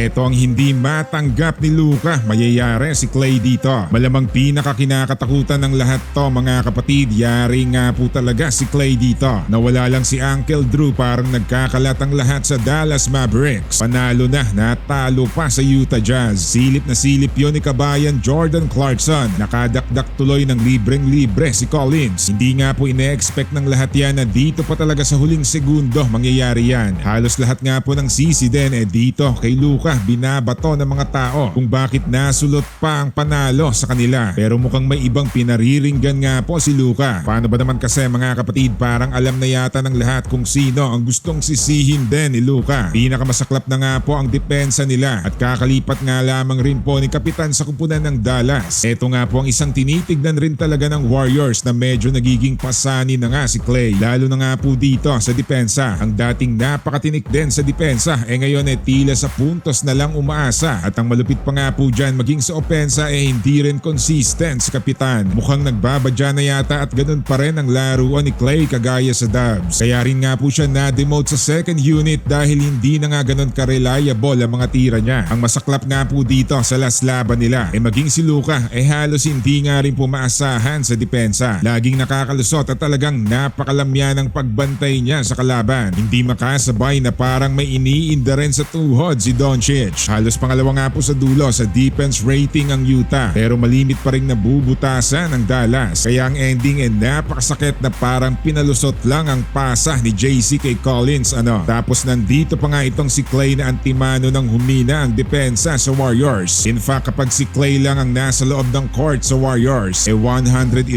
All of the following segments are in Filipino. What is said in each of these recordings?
Ito ang hindi matanggap ni Luka. Mayayari si Clay dito. Malamang pinakakinakatakutan ng lahat to mga kapatid. Yari nga po talaga si Clay dito. Nawala lang si Uncle Drew parang nagkakalat ang lahat sa Dallas Mavericks. Panalo na, natalo pa sa Utah Jazz. Silip na silip yon ni kabayan Jordan Clarkson. Nakadakdak tuloy ng libreng-libre si Collins. Hindi nga po ine-expect ng lahat yan na dito pa talaga sa huling segundo mangyayari yan. Halos lahat nga po ng sisi din eh dito kay Luka binabato ng mga tao kung bakit nasulot pa ang panalo sa kanila. Pero mukhang may ibang pinariringgan nga po si Luka. Paano ba naman kasi mga kapatid parang alam na yata ng lahat kung sino ang gustong sisihin din ni Luka. Pinakamasaklap na nga po ang depensa nila at kakalipat nga lamang rin po ni Kapitan sa kumpunan ng Dallas. Ito nga po ang isang tinitignan rin talaga ng Warriors na medyo nagiging pasani na nga si Clay. Lalo na nga po dito sa depensa. Ang dating napakatinik din sa depensa eh ngayon eh tila sa puntos na lang umaasa. At ang malupit pa nga po dyan maging sa opensa eh hindi rin consistent si Kapitan. Mukhang nagbabadya na yata at ganun pa rin ang laruan ni Clay kagaya sa Dubs. Kaya rin nga po siya na-demote sa second unit dahil hindi na nga ganun ka-reliable ang mga tira niya. Ang masaklap nga po dito sa last laban nila eh maging si Luka eh halos hindi nga rin po maasahan sa depensa. Laging nakakalusot at talagang napakalamya ng pagbantay niya sa kalaban. Hindi makasabay na parang may iniinda rin sa tuhod si Doncic. Halos pangalawa nga po sa dulo sa defense rating ang Utah pero malimit pa rin nabubutasan ang Dallas. Kaya ang ending ay napakasakit na parang pinalusot lang ang pasa ni JC kay Collins ano. Tapos nandito pa nga itong si Clay na antimano ng humina ang depensa sa Warriors. In fact kapag si Clay lang ang nasa loob ng court sa Warriors eh 111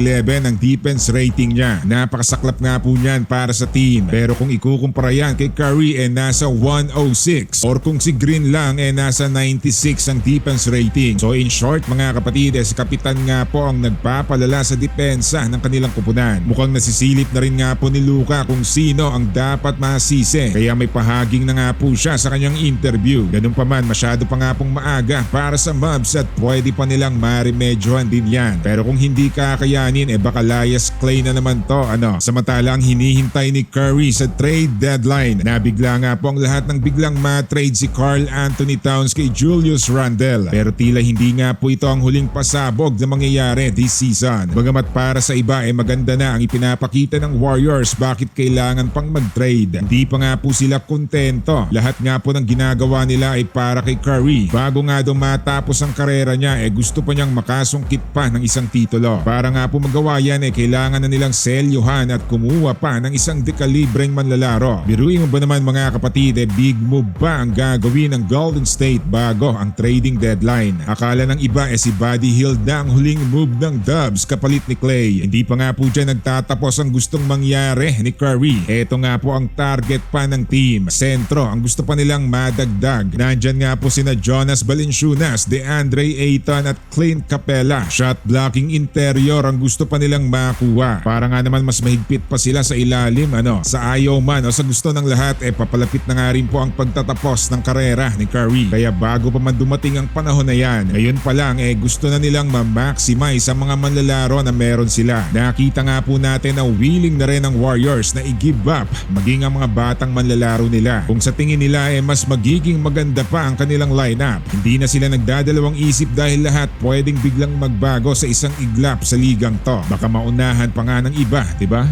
ang defense rating niya. Napakasaklap nga po niyan para sa team. Pero kung ikukumpara yan kay Curry eh nasa 106 or kung si Green lang eh nasa 96 ang defense rating. So in short mga kapatid eh si Kapitan nga po ang nagpapalala sa depensa ng kanilang kupunan. Mukhang nasisilip na rin nga po ni Luka kung sino ang dapat masisi. Kaya may pahaging na nga po siya sa kanyang interview. Ganun pa man masyado pa nga pong maaga para sa Mavs at pwede pa nilang maremedyohan din yan. Pero kung hindi kakayanin eh baka layas Clay na naman to ano. Samantala ang hinihintay ni Curry sa trade deadline. Nabigla nga po ang lahat ng biglang ma-trade si Carl Anthony Towns kay Julius Randle. Pero tila hindi nga po ito ang huling pasabog na mangyayari this season. Bagamat para sa iba ay eh maganda na ang ipinapakita ng Warriors bakit kailangan pang mag-trade. Hindi pa nga po sila kontento. Lahat nga po ng ginagawa nila ay para kay Curry. Bago nga daw matapos ang karera niya eh gusto pa niyang makasungkit pa ng isang titulo. Para nga po magawa yan eh kailangan na nilang selyuhan at kumuha pa ng isang dekalibreng manlalaro. Biruin mo ba naman mga kapatid eh big move pa ang gagawin ng Golden State bago ang trading deadline. Akala ng iba eh si Buddy Hield na ang huling move ng Dubs kapalit ni Clay. Hindi pa nga po dyan nagtatapos ang gustong mangyari ni Curry. Ito nga po ang target pa ng team. Sentro ang gusto pa nilang madagdag. Nandyan nga po sina Jonas Valenciunas, DeAndre Ayton at Clint Capella. Shot blocking interior ang gusto pa nilang makuha. Para nga naman mas mahigpit pa sila sa ilalim ano. Sa ayaw man o sa gusto ng lahat eh papalapit na nga rin po ang pagtatapos ng karera ni Curry. Kaya bago pa man dumating ang panahon na yan, ngayon pa lang eh gusto na nilang ma-maximize ang mga manlalaro na meron sila. Nakita nga po natin na willing na rin ang Warriors na i-give up maging ang mga batang manlalaro nila. Kung sa tingin nila eh mas magiging maganda pa ang kanilang lineup. Hindi na sila nagdadalawang isip dahil lahat pwedeng biglang magbago sa isang iglap sa ligang to. Baka maunahan pa nga ng iba, di ba?